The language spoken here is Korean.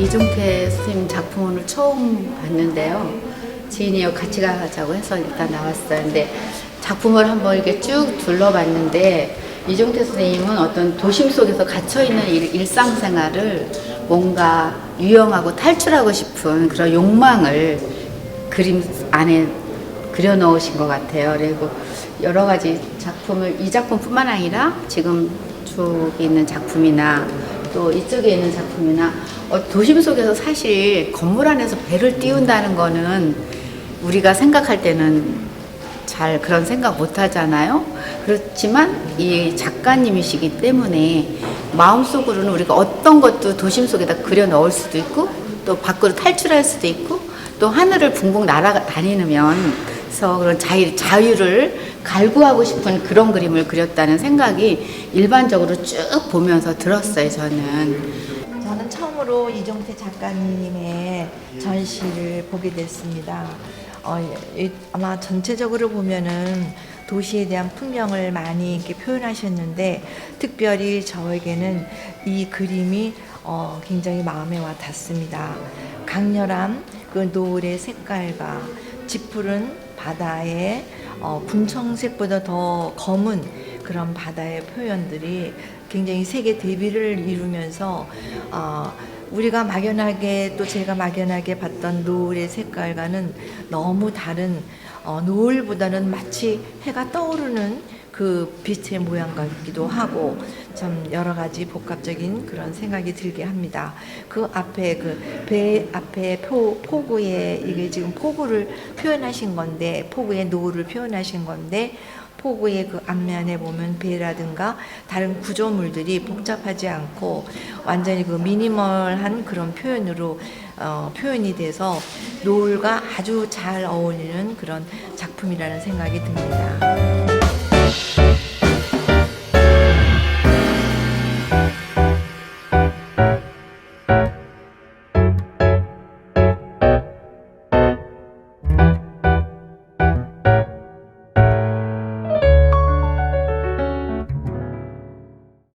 이종태 선생님 작품을 처음 봤는데요. 지인이요 같이 가자고 해서 일단 나왔어요. 근데 작품을 한번 이렇게 쭉 둘러봤는데 이종태 선생님은 어떤 도심 속에서 갇혀 있는 일 상생활을 뭔가 유영하고 탈출하고 싶은 그런 욕망을 그림 안에 그려 넣으신 것 같아요. 그리고 여러 가지 작품을 이 작품뿐만 아니라 지금 쪽에 있는 작품이나 또 이쪽에 있는 작품이나 어, 도심 속에서 사실 건물 안에서 배를 띄운다는 거는 우리가 생각할 때는 잘 그런 생각 못 하잖아요. 그렇지만 이 작가님이시기 때문에 마음속으로는 우리가 어떤 것도 도심 속에다 그려 넣을 수도 있고 또 밖으로 탈출할 수도 있고 또 하늘을 붕붕 날아다니면서 그런 자유, 자유를 갈구하고 싶은 그런 그림을 그렸다는 생각이 일반적으로 쭉 보면서 들었어요, 저는. 저는 처음으로 이종태 작가님의 전시를 보게 됐습니다. 어, 이- 아마 전체적으로 보면은 도시에 대한 풍경을 많이 이렇게 표현하셨는데 특별히 저에게는 이 그림이 어, 굉장히 마음에 와 닿습니다. 강렬한 그 노을의 색깔과 짙푸른 바다의 어, 분청색보다 더 검은 그런 바다의 표현들이 굉장히 세계 대비를 이루면서 어, 우리가 막연하게 또 제가 막연하게 봤던 노을의 색깔과는 너무 다른 어, 노을보다는 마치 해가 떠오르는 그 빛의 모양 같기도 하고 참 여러 가지 복합적인 그런 생각이 들게 합니다. 그 앞에 그 배 앞에 포, 포구에 이게 지금 포구를 표현하신 건데 포구의 노을을 표현하신 건데 포구의 그 앞면에 보면 배라든가 다른 구조물들이 복잡하지 않고 완전히 그 미니멀한 그런 표현으로 어, 표현이 돼서 노을과 아주 잘 어울리는 그런 작품이라는 생각이 듭니다. Thank.